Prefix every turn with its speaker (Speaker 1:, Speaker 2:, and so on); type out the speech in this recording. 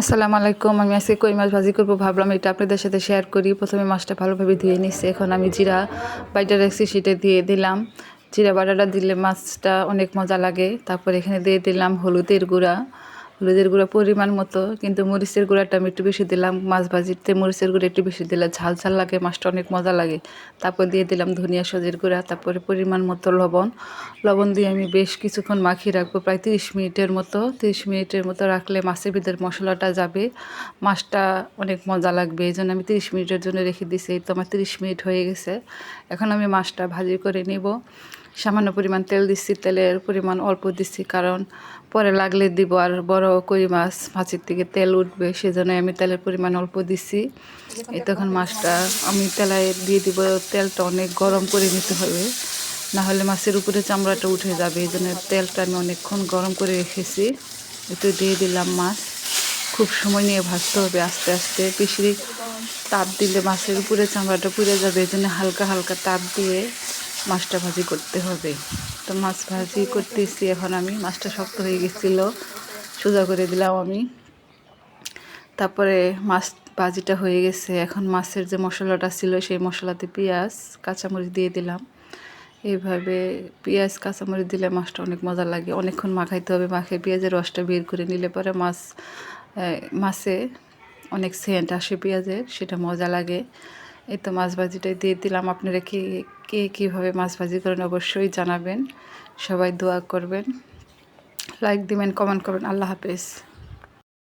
Speaker 1: আসসালামু আলাইকুম। আমি আজকে কই মাছ ভাজি করব ভাবলাম এটা আপনাদের সাথে শেয়ার করি। প্রথমে মাছটা ভালোভাবে ধুয়ে নিচ্ছি এখন আমি জিরা বাইটা রাখছি, সেটা দিয়ে দিলাম। জিরা বাটাটা দিলে মাছটা অনেক মজা লাগে। তারপর এখানে দিয়ে দিলাম হলুদের গুঁড়া। হলুদের গুঁড়া পরিমাণ মতো, কিন্তু মরিচের গুঁড়াটা আমি একটু বেশি দিলাম। মাছ ভাজিতে মরিচের গুঁড়া একটু বেশি দিলে ঝাল ঝাল লাগে, মাছটা অনেক মজা লাগে। তারপর দিয়ে দিলাম ধনিয়া সজের গুঁড়া, তারপরে পরিমাণ মতো লবণ। লবণ দিয়ে আমি বেশ কিছুক্ষণ মাখিয়ে রাখব, প্রায় তিরিশ মিনিটের মতো। তিরিশ মিনিটের মতো রাখলে মাছের ভিতরে মশলাটা যাবে, মাছটা অনেক মজা লাগবে। এই জন্য আমি তিরিশ মিনিটের জন্য রেখে দিছি এই তো আমার তিরিশ মিনিট হয়ে গেছে। এখন আমি মাছটা ভাজি করে নিব। সামান্য পরিমাণ তেল দিচ্ছি, তেলের পরিমাণ অল্প দিচ্ছি, কারণ পরে লাগলে দিব আর বড় কই মাছ, মাছের থেকে তেল উঠবে সেজন্য আমি তেলের পরিমাণ অল্প দিছি। এই তখন মাছটা আমি তেলায় দিয়ে দিব, তেলটা অনেক গরম করে নিতে হবে। না হলে মাছের উপরে চামড়াটা উঠে যাবে, এই জন্য তেলটা আমি অনেকক্ষণ গরম করে রেখেছি। একটু দিয়ে দিলাম মাছ। খুব সময় নিয়ে ভাজতে হবে আস্তে আস্তে বেশি তাপ দিলে মাছের উপরে চামড়াটা পুড়ে যাবে, এই জন্য হালকা হালকা তাপ দিয়ে মাছটা ভাজি করতে হবে। তো মাছ ভাজি করতেছি, এখন আমি মাছটা শক্ত হয়ে গেছিল। সোজা করে দিলাম আমি। তারপরে মাছ ভাজিটা হয়ে গেছে। এখন মাছের যে মশলাটা ছিল, সেই মশলাতে পেঁয়াজ, কাঁচামরিচ দিয়ে দিলাম। এইভাবে পেঁয়াজ, কাঁচামরিচ দিলে মাছটা অনেক মজা লাগে। অনেকক্ষণ মাখাইতে হবে। মাখে পেঁয়াজের রসটা বের করে নিলে পরে মাছ মাছে অনেক সেন্ট আসে পেঁয়াজের, সেটা মজা লাগে। এই তো মাছ ভাজিটাই দিয়ে দিলাম। আপনারা কি, কে কীভাবে মাছ ভাজি করেন অবশ্যই জানাবেন। সবাই দোয়া করবেন। লাইক দিবেন কমেন্ট করবেন। আল্লাহ হাফেজ।